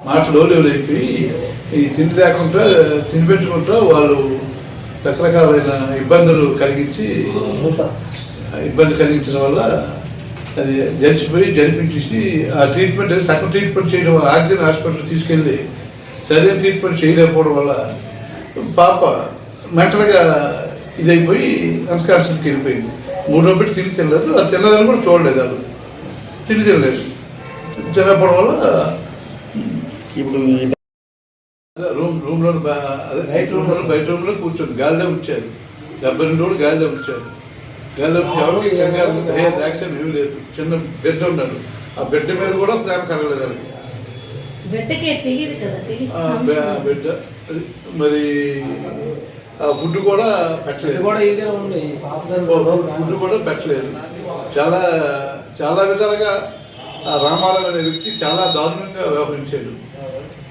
మాటలు అయిపోయి ఈ తిండి లేకుండా తిండి పెట్టుకుంటూ వాళ్ళు రకరకాలైన ఇబ్బందులు కలిగించి ఇబ్బంది కలిగించడం వల్ల అది జరిచిపోయి జరిపించేసి ఆ ట్రీట్మెంట్ సగం ట్రీట్మెంట్ చేయడం వల్ల ఆక్సిజన్ హాస్పిటల్ తీసుకెళ్ళి సరైన ట్రీట్మెంట్ చేయలేకపోవడం వల్ల పాప మెంటల్గా ఇదైపోయి సంస్కారానికి వెళ్ళిపోయింది. మూడు రోజులు పెట్టి తిని తినలేదు అది తినదని కూడా చూడలేదు వాళ్ళు. తిండి తినలేదు. తినకపోవడం వల్ల ఇప్పుడు రూమ్ రూమ్లో బా- అదే రైట్ రూమ్లో బయట రూమ్లో కూర్చొని గాలిలో ఉంచారు డెబ్బై రెండు రోజులు గాలిలో ఉంచారు గాలిలో ఉంచి ఎవరికి కంగారు యాక్షన్ ఏమీ లేదు. చిన్న బెడ్ ఉన్నాడు. ఆ బెడ్ మీద కూడా ప్రేమ కలగలేదు బెడ్ మరి ఆ ఫుడ్ కూడా పెట్టలేదు. ఫుడ్ కూడా పెట్టలేదు. చాలా చాలా విధాలుగా రామారావు అనే వ్యక్తి చాలా దారుణంగా వ్యవహరించాడు.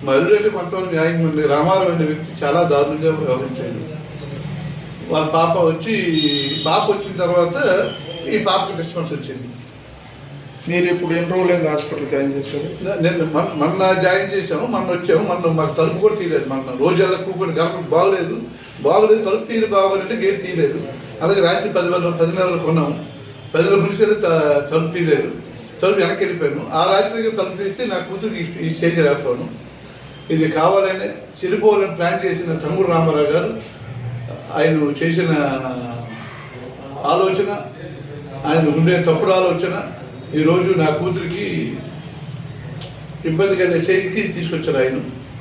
మధురెడ్డి కొంతవరకు న్యాయం ఉంది. రామారావు అనే వ్యక్తి చాలా దారుణంగా వ్యవహరించాడు. వాళ్ళ పాప వచ్చి పాప వచ్చిన తర్వాత ఈ పాపకి డిస్టర్బెన్స్ వచ్చింది. మీరు ఇప్పుడు ఎన్ని రోజులు అయింది హాస్పిటల్ జాయిన్ చేశారు? నేను మొన్న- మొన్న జాయిన్ చేసాము మొన్న వచ్చాము మొన్న మాకు తలుపు కూడా తీయలేదు. మొన్న రోజుల్లో కూకొని గడప బాగలేదు. బాగలేదు తలుపు తీయదు బాగోలేదంటే గేట్ తీయలేదు. అలాగే రాత్రి పది వేల పదిన్నర కొన్నాము. పది వేల నుంచి తలుపు తీయలేదు. తను వెనక్కి వెళ్ళిపోయాను. ఆ రాత్రికి తలుపు తీస్తే నా కూతురికి ఈ- స్టేజ్ రాకపోను. ఇది కావాలని చనిపోవాలని ప్లాన్ చేసిన తమ్ముడు రామారావు గారు ఆయన చేసిన ఆలోచన ఆయన ఉండే తప్పుడు ఆలోచన ఈరోజు నా కూతురికి ఇబ్బంది కలిగే స్టేజ్కి తీసుకొచ్చారు ఆయన.